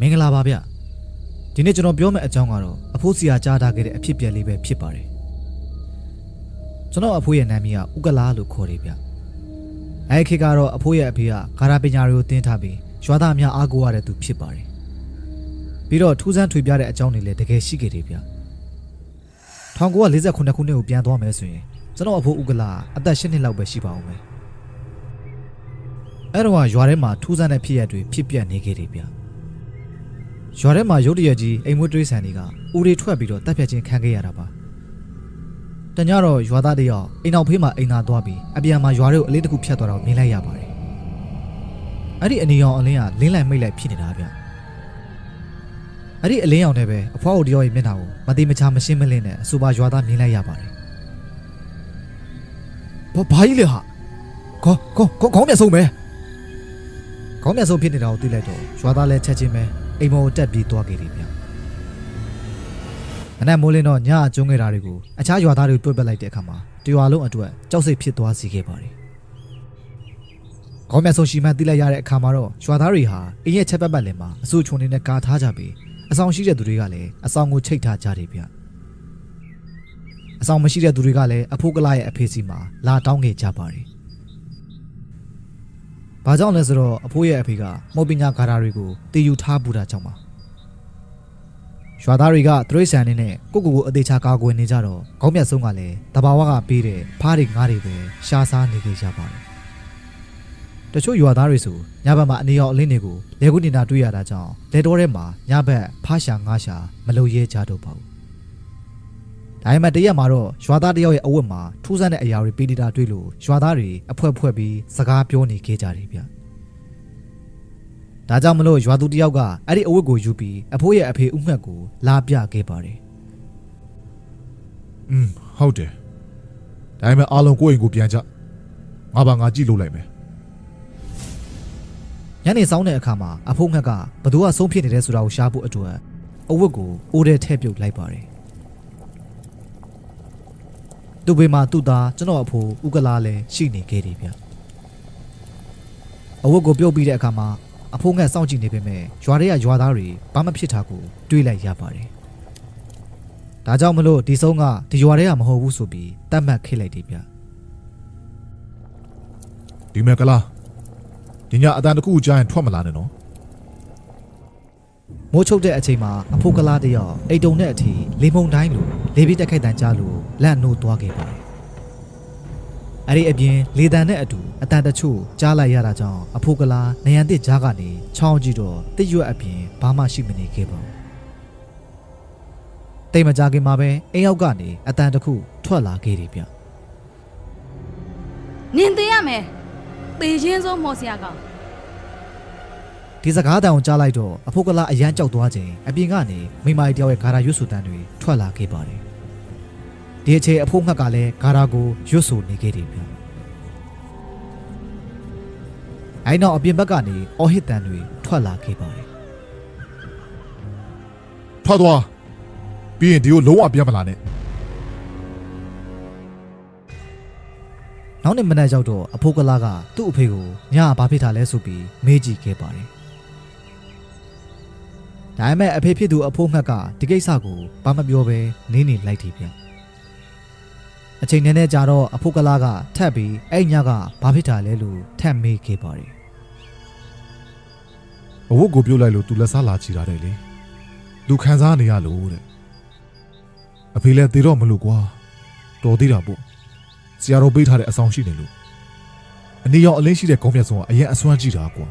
မင်္ဂလာပါဗျဒီနေ့ကျွန်တော်ပြောမယ့်အကြောင်းကတော့အဖိုးစီယာကြားထားခဲ့တဲ့အဖြစ်အပျက်လေးပဲဖြစ်ပါတယ်ကျွန်တော်အဖိုးရဲ့နာမည်ကဥကလာလို့ခေါ်တယ်ဗျအဲဒီခေတ်ကတော့အဖိုးရဲ့အဖေကဂါရပညာတွေကိုတင်ထားပြီးရွာသားများအားကိုးရတဲ့သူဖြစ်ပါတယ်ပြီးတော့ထူးဆန်းထွေပြတဲ့အကြောင်းတွေလည်းတကယ်ရှိခဲ့တယ်ဗျ1948ခုနှစ်ခုနှစ်ကိုပြန်သွားမယ်ဆိုရင်ကျွန်တော်အဖိုးဥကလာအသက်၈နှစ်လောက်ပဲရှိပါဦးမယ်အဲ့တော့ကရွာထဲမှာထူးဆန်းတဲ့ဖြစ်ရပ်တွေဖြစ်ပျက်နေခဲ့တယ်ဗျ ရွာထဲမှာရုတ်တရက်ကြီးအိမ်မွေးတွေးဆန်တွေကဦးတွေထွက်ပြီးတော့တပ်ဖြတ်ခြင်းခံခဲ့ရတာပါတညတော့ရွာသားတယောက်အိမ်အောင်ဖေးမှာအိမ်သာသွားပြီးအပြန်မှာရွာတွေကိုအလေးတစ်ခုဖြတ်သွားတော့မြင်လိုက်ရပါတယ်အဲ့ဒီအနေအောင်အလင်းကလင်းလိုက်မိတ်လိုက်ဖြစ်နေတာဗျအဲ့ဒီအလင်းအောင်နဲ့ပဲအဖွားအိုတယောက်ရဲ့မျက်နှာကိုမတိမချာမရှင်းမလင်းနဲ့အဆိုပါရွာသားမြင်လိုက်ရပါတယ်ဘာဘာကြီးလဲဟာခေါခေါခေါခေါင်းမျက်ဆုံးပဲခေါင်းမျက်ဆုံးဖြစ်နေတာကိုသိလိုက်တော့ရွာသားလည်းချက်ချင်းပဲ အိမ်မောကိုတက်ပြီးသွားခဲ့တယ်ဗျ။မနက်မိုးလင်းတော့ညအကျုံးခဲ့တာတွေကိုအခြားရွာသားတွေတွေ့ပက်လိုက်တဲ့အခါမှာတရွာလုံးအတွက်ကြောက်စိတ်ဖြစ်သွားစေခဲ့ပါတယ်။ခေါင်းမြတ်ဆုံးရှိမှန်းသိလိုက်ရတဲ့အခါမှာတော့ရွာသားတွေဟာအင်းရဲ့ချက်ပတ်ပတ်လင်မှာအဆူချုံနေနဲ့ကာထားကြပြီးအဆောင်ရှိတဲ့သူတွေကလည်းအဆောင်ကိုချိတ်ထားကြတယ်ဗျ။အဆောင်မရှိတဲ့သူတွေကလည်းအဖိုးကလာရဲ့အဖေးစီမှာလာတောင်းခဲ့ကြပါတယ်။ ဘာကြောင့်လဲဆိုတော့အဖိုးရဲ့အဖေကမော်ပညာဂါရာတွေကိုတည်ယူထားပူတာကြောင့်ပါရွာသားတွေကသရိတ်ဆန်နေနဲ့ကိုကိုကိုအသေးချာကာကွယ်နေကြတော့ခေါင်းမြတ်ဆုံးကလည်းတဘာဝကပေးတဲ့ဖားတွေငားတွေပဲရှားစားနေကြကြပါတယ်တချို့ရွာသားတွေဆိုညဘက်မှာအနေရောင်အလင်းတွေကိုလေကုနေတာတွေ့ရတာကြောင့်လေတော်ထဲမှာညဘက်ဖားရှာငားရှာမလုံရဲကြတော့ပါဘူး ဒါပေမဲ့တရက်မှာတော့ရွာသားတယောက်ရဲ့အဝတ်မှာထူးဆန်းတဲ့အရာတွေပေးနေတာတွေ့လို့ရွာသားတွေအဖွဲဖွဲပြီးစကားပြောနေခဲ့ကြတယ်ဗျဒါကြောင့်မလို့ရွာသူတယောက်ကအဲ့ဒီအဝတ်ကိုယူပြီးအဖိုးရဲ့အဖေဥမှတ်ကိုလာပြခဲ့ပါတယ်อืมဟုတ်တယ်ဒါပေမဲ့အားလုံးကိုယ့်အိမ်ကိုပြန်ကြငါပါငါကြည့်လို့လိုက်မယ်ညနေဆောင်တဲ့အခါမှာအဖိုးငှက်ကဘသူကဆုံးဖြစ်နေတယ်ဆိုတာကိုရှားဖို့အတွက်အဝတ်ကိုအိုးထဲထည့်ပြုတ်လိုက်ပါတယ် သူ့ဘေးမှာသူ့သားကျွန်တော်အဖိုးဥကလာလည်းရှိနေခဲ့တယ်ဗျအဝတ်ကိုပြုတ်ပြီးတဲ့အခါမှာအဖိုးငှက်စောင့်ကြည့်နေပေမဲ့ရွာထဲကရွာသားတွေဘာမှဖြစ်တာကိုတွေးလိုက်ရပါတယ်ဒါကြောင့်မလို့ဒီဆုံးကဒီရွာထဲကမဟုတ်ဘူးဆိုပြီးတတ်မှတ်ခဲ့လိုက်တယ်ဗျဒီမဲ့ကလားဒီညအတန်တစ်ခုကိုကြားရင်ထွက်မလာနဲ့နော် မိုးချုပ်တဲ့အချိန်မှာအဖိုးကလားတယောက်အိတ်တုံနဲ့အထီလေမုန်တိုင်းလိုလေပြစ်တက်ခိုက်တန်ကြလို့လက်နိုးသွားခဲ့ပါတယ်။အဲ့ဒီအပြင်လေတံနဲ့အတူအတန်တချို့ကြားလိုက်ရတာကြောင့်အဖိုးကလားနေရန်တစ်ကြားကနေချောင်းကြည့်တော့တစ်ရွက်အပြင်ဘာမှရှိမနေခဲ့ပါဘူး။တိတ်မကြခင်မှာပဲအိမ်ရောက်ကနေအတန်တစ်ခုထွက်လာခဲ့တယ်ဗျနင်သေးရမယ်သေချင်းဆုံးမော်စရာကောင်။ ဒီစကားတန်ကိုကြားလိုက်တော့အဖိုးကလားအရန်ကြောက်သွားခြင်းအပြင်ကနေမိမကြီးတယောက်ရဲ့ဂါရာရွတ်ဆူတန်တွေထွက်လာခဲ့ပါတယ်။ဒီအချိန်အဖိုးငှက်ကလည်းဂါရာကိုရွတ်ဆူနေခဲ့တယ်ဗျ။အဲနောက်အပြင်ဘက်ကနေအော်ဟစ်တန်တွေထွက်လာခဲ့ပါတယ်ထွက်သွားပြီးရင်ဒီကိုလုံးဝပြန်မလာနဲ့။နောက်နေ့မနက်ရောက်တော့အဖိုးကလားကသူ့အဖေကိုညဘာဖြစ်တာလဲဆိုပြီးမေးကြည့်ခဲ့ပါတယ်။ ဒါပေမဲ့အဖေဖြစ်သူအဖိုးငှက်ကဒီကိစ္စကိုဘာမပြောဘဲနင်းနေလိုက်တယ်ဗျ။အချိန်နဲ့နဲ့ကြာတော့အဖိုးကလားကထပ်ပြီးအဲ့ညကဘာဖြစ်တာလဲလို့ထပ်မေးခဲ့ပါတယ်အဝတ်ကိုပြုတ်လိုက်လို့ तू လက်စားလာချီတာတဲ့လေ तू ခံစားနေရလို့တဲ့အဖေလည်းသေတော့မလို့ကွာတော်သေးတာပေါ့ဆရာတော်ပေးထားတဲ့အဆောင်ရှိနေလို့အနည်းရောင်အလင်းရှိတဲ့ကောင်းမြတ်ဆုံးကအရင်အစွမ်းကြည့်တာကွာ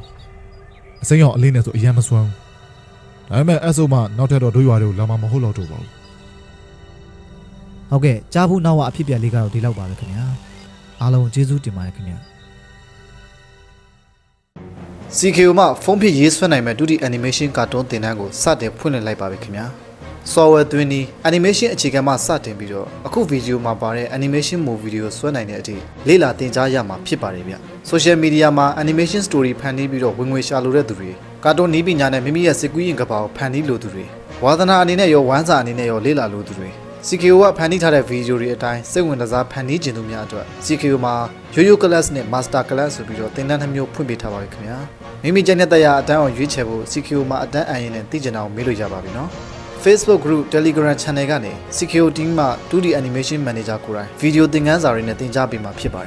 အစိမ်းရောင်အလင်းနဲ့ဆိုအရင်မစွမ်းဘူး ဒါပေမဲ့အဲ့ဆိုမှနောက်ထပ်တော့တို့ရွာတွေကိုလာမှာမဟုတ်တော့တော့ပါဘူး။ဟုတ်ကဲ့ကြားဘူးနောက်ဝအဖြစ်ပြက်လေးကတော့ဒီလောက်ပါပဲခင်ဗျာ။အားလုံးကျေးဇူးတင်ပါတယ်ခင်ဗျာ။ CKO မှာဖုန်းဖြစ်ရေးဆွဲနိုင်မဲ့ဒုတိ animation ကာတွန်းသင်တန်းကိုစတင်ဖွင့်လှစ်လိုက်ပါပြီခင်ဗျာ software သွင်းပြီး animation အခြေခံမှစတင်ပြီးတော့အခုဗီဒီယိုမှာပါတဲ့ animation movie တွေကိုဆွဲနိုင်တဲ့အထိလေ့လာသင်ကြားရမှာဖြစ်ပါတယ်ဗျ social media မှာ animation story ဖန်တီးပြီးတော့ဝင်ငွေရှာလိုတဲ့သူတွေကာတွန်းနည်းပညာနဲ့မိမိရဲ့စကူးရင်ကဘာကိုဖန်တီးလိုသူတွေဝါသနာအနေနဲ့ရောဝမ်းစာအနေနဲ့ရောလေ့လာလိုသူတွေ CKO ကဖန်တီးထားတဲ့ဗီဒီယိုတွေအတိုင်းစိတ်ဝင်စားဖန်တီးကျင်သူများအတွက် CKO မှာ Yo-Yo Class နဲ့ Master Class ဆိုပြီးတော့သင်တန်းတစ်မျိုးဖွင့်ပေးထားပါပြီခင်ဗျာမိမိကျန်တဲ့တရားအတန်းအောင်ရွေးချယ်ဖို့ CKO မှာအတန်းအရင်နဲ့သိကျင်တာကိုမေးလို့ရပါပြီနော် Facebook Group Telegram Channel ကနေ CKO Team မှ 2D Animation Manager ကိုယ်တိုင်ဗီဒီယိုသင်ခန်းစာတွေနဲ့သင်ကြားပေးမှာဖြစ်ပါတယ်